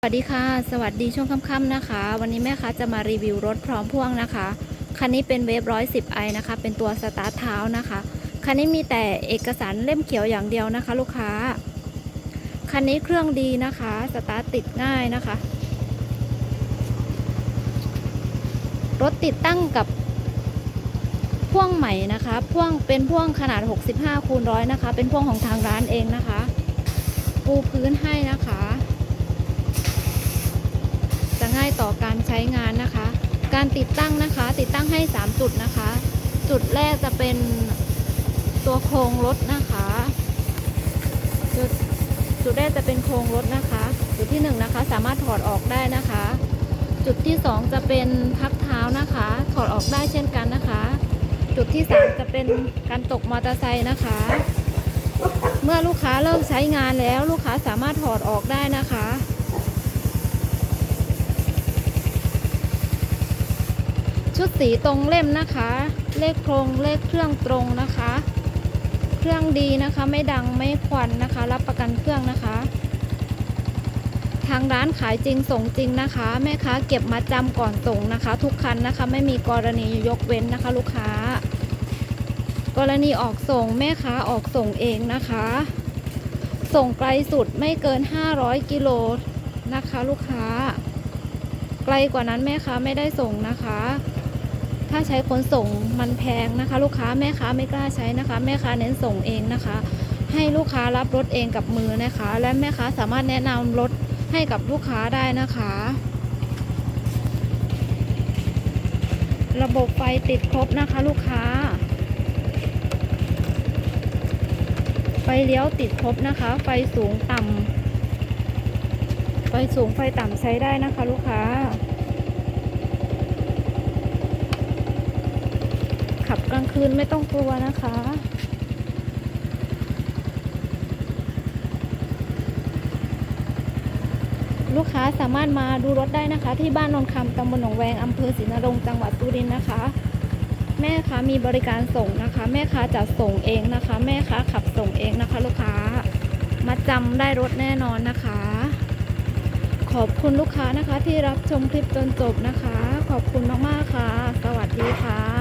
สวัสดีค่ะ สวัสดีช่วงค่ำๆนะคะ วันนี้แม่ค้าจะมารีวิวรถพร้อมพ่วงนะคะ คันนี้เป็นเวฟร้อยสิบไอนะคะ เป็นตัวสตาร์ทเท้านะคะ คันนี้มีแต่เอกสารเล่มเขียวอย่างเดียวนะคะ ลูกค้า คันนี้เครื่องดีนะคะ สตาร์ทติดง่ายนะคะ รถติดตั้งกับพ่วงใหม่นะคะ พ่วงเป็นพ่วงขนาด 65คูณร้อยนะคะ เป็นพ่วงของทางร้านเองนะคะ ปูพื้นให้นะคะ ต่อการใช้งานนะคะ การติดตั้งนะคะ ติดตั้งให้ 3 จุดนะคะ จุดแรกจะเป็นตัวโครงรถนะคะ จุดจุดแรกจะเป็นโครงรถนะคะ จุดที่1นงนะคะ สามารถถอดออกได้นะคะ จุดที่ 2 จะเป็นพักเท้านะคะ ถอดออกได้เช่นกันนะคะ จุดที่ 3 จะเป็นการตกมอเตอร์ไซค์นะคะ เมื่อลูกค้าเริ่มใช้งานแล้วลูกค้าสามารถถอดออกได้นะคะ ชุดสีตรงเล่มนะคะ เลขโครงเลขเครื่องตรงนะคะ เครื่องดีนะคะไม่ดังไม่ควันนะคะ รับประกันเครื่องนะคะ ทางร้านขายจริงส่งจริงนะคะ แม่ค้าเก็บมาจำก่อนส่งนะคะ ทุกคันนะคะ ไม่มีกรณียกเว้นนะคะ ลูกค้า กรณีออกส่งแม่ค้าออกส่งเองนะคะ ส่งไกลสุดไม่เกิน 500 กิโลนะคะ ลูกค้าไกลกว่านั้นแม่ค้าไม่ได้ส่งนะคะ ถ้าใช้ขนส่งมันแพงนะคะ ลูกค้าแม่ค้าไม่กล้าใช้นะคะ แม่ค้าเน้นส่งเองนะคะ ให้ลูกค้ารับรถเองกับมือนะคะ และแม่ค้าสามารถแนะนำรถให้กับลูกค้าได้นะคะ ระบบไฟติดครบนะคะ ลูกค้าไฟเลี้ยวติดครบนะคะ ไฟสูงต่ำไฟสูงไฟต่ำใช้ได้นะคะ ลูกค้า ขับกลาง คืนไม่ต้องกลัวนะคะ ลูกค้าสามารถมาดูรถได้นะคะ ที่บ้านนนคำตำบลหนองแวงอำเภอศรีนรงจังหวัดสุรินทร์นะคะ แม่ค้ามีบริการส่งนะคะ แม่ค้าจะส่งเองนะคะ แม่ค้าขับส่งเองนะคะ ลูกค้ามาจำได้รถแน่นอนนะคะขอบคุณลูกค้านะคะที่รับชมคลิปจนจบนะคะ ขอบคุณมาก ๆ ค่ะ สวัสดีค่ะ